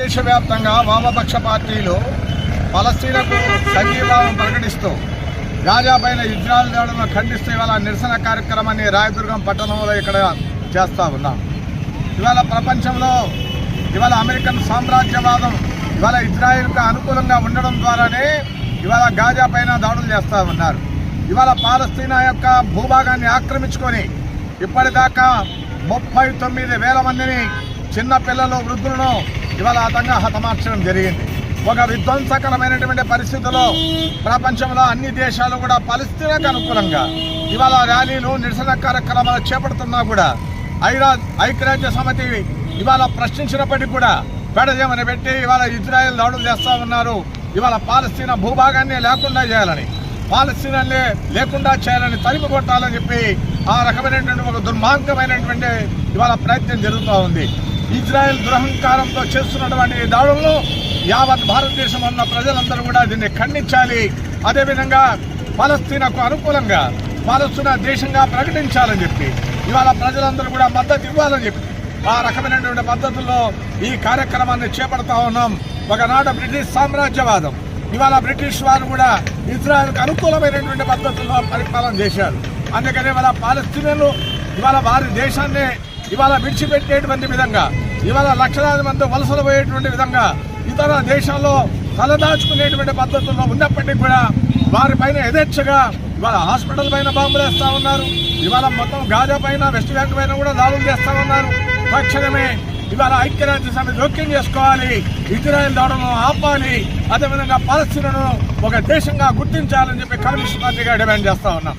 దేశవ్యాప్తంగా వామపక్ష పార్టీలు పలస్తీనకు సంఘీభావం ప్రకటిస్తూ గాజాపైన పైన ఇజ్రాయల్ దాడులను ఖండిస్తూ ఇవాళ నిరసన కార్యక్రమాన్ని రాయదుర్గం పట్టణంలో ఇక్కడ చేస్తూ ఉన్నాం. ఇవాళ ప్రపంచంలో ఇవాళ అమెరికన్ సామ్రాజ్యవాదం ఇవాళ ఇజ్రాయెల్కు అనుకూలంగా ఉండడం ద్వారానే ఇవాళ గాజా పైన దాడులు చేస్తూ ఉన్నారు. ఇవాళ పాలస్తీనా యొక్క భూభాగాన్ని ఆక్రమించుకొని ఇప్పటిదాకా ముప్పై తొమ్మిది వేల మందిని చిన్న పిల్లలు వృద్ధులను ఇవాళ అతంగా హతమార్చడం జరిగింది. ఒక విధ్వంసకరమైనటువంటి పరిస్థితుల్లో ప్రపంచంలో అన్ని దేశాలు కూడా పరిస్థితులకు అనుకూలంగా ఇవాళ ర్యాలీలు నిరసన కార్యక్రమాలు చేపడుతున్నా కూడా ఐరా ఐక్యరాజ్య సమితి ఇవాళ ప్రశ్నించినప్పటికీ కూడా పెడదేమని పెట్టి ఇవాళ ఇజ్రాయెల్ దాడులు చేస్తూ ఉన్నారు. ఇవాళ పాలస్తీనా భూభాగాన్ని లేకుండా చేయాలని పాలస్తీనాన్ని లేకుండా చేయాలని తరిమి కొట్టాలని చెప్పి ఆ రకమైనటువంటి ఒక దుర్మార్గమైనటువంటి ఇవాళ ప్రయత్నం జరుగుతూ ఉంది. ఇజ్రాయెల్ దురహంకారంతో చేస్తున్నటువంటి దాడుల్లో దాడులను యావత్ భారతదేశం ఉన్న ప్రజలందరూ కూడా దీన్ని ఖండించాలి. అదేవిధంగా పాలస్తీనాకు అనుకూలంగా పాలస్తీనా దేశంగా ప్రకటించాలని చెప్పి ఇవాళ ప్రజలందరూ కూడా మద్దతు ఇవ్వాలని చెప్పి ఆ రకమైనటువంటి పద్ధతుల్లో ఈ కార్యక్రమాన్ని చేపడతా ఉన్నాం. ఒకనాడు బ్రిటిష్ సామ్రాజ్యవాదం ఇవాళ బ్రిటిష్ వారు కూడా ఇజ్రాయెల్కు అనుకూలమైనటువంటి పద్ధతుల్లో పరిపాలన చేశారు. అందుకని వాళ్ళ పాలస్తీనాలు ఇవాళ వారి దేశాన్ని ఇవాళ విడిచిపెట్టేటువంటి విధంగా ఇవాళ లక్షలాది మంది వలసలు పోయేటువంటి విధంగా ఇతర దేశాల్లో తలదాచుకునేటువంటి పద్ధతుల్లో ఉన్నప్పటికీ కూడా వారిపైన యథేచ్ఛగా ఇవాళ హాస్పిటల్ పైన బాంబులు వేస్తూ ఉన్నారు. ఇవాళ మొత్తం గాజా పైన వెస్ట్ బ్యాంక్ పైన కూడా దాడులు చేస్తూ ఉన్నారు. తక్షణమే ఇవాళ ఐక్యరాజ్య సమితి జోక్యం చేసుకోవాలి. ఇజ్రాయెల్ దాడులను ఆపాలి. అదేవిధంగా పాలస్తీనను ఒక దేశంగా గుర్తించాలని చెప్పి కమ్యూనిస్ట్ పార్టీగా డిమాండ్ చేస్తూ ఉన్నాం.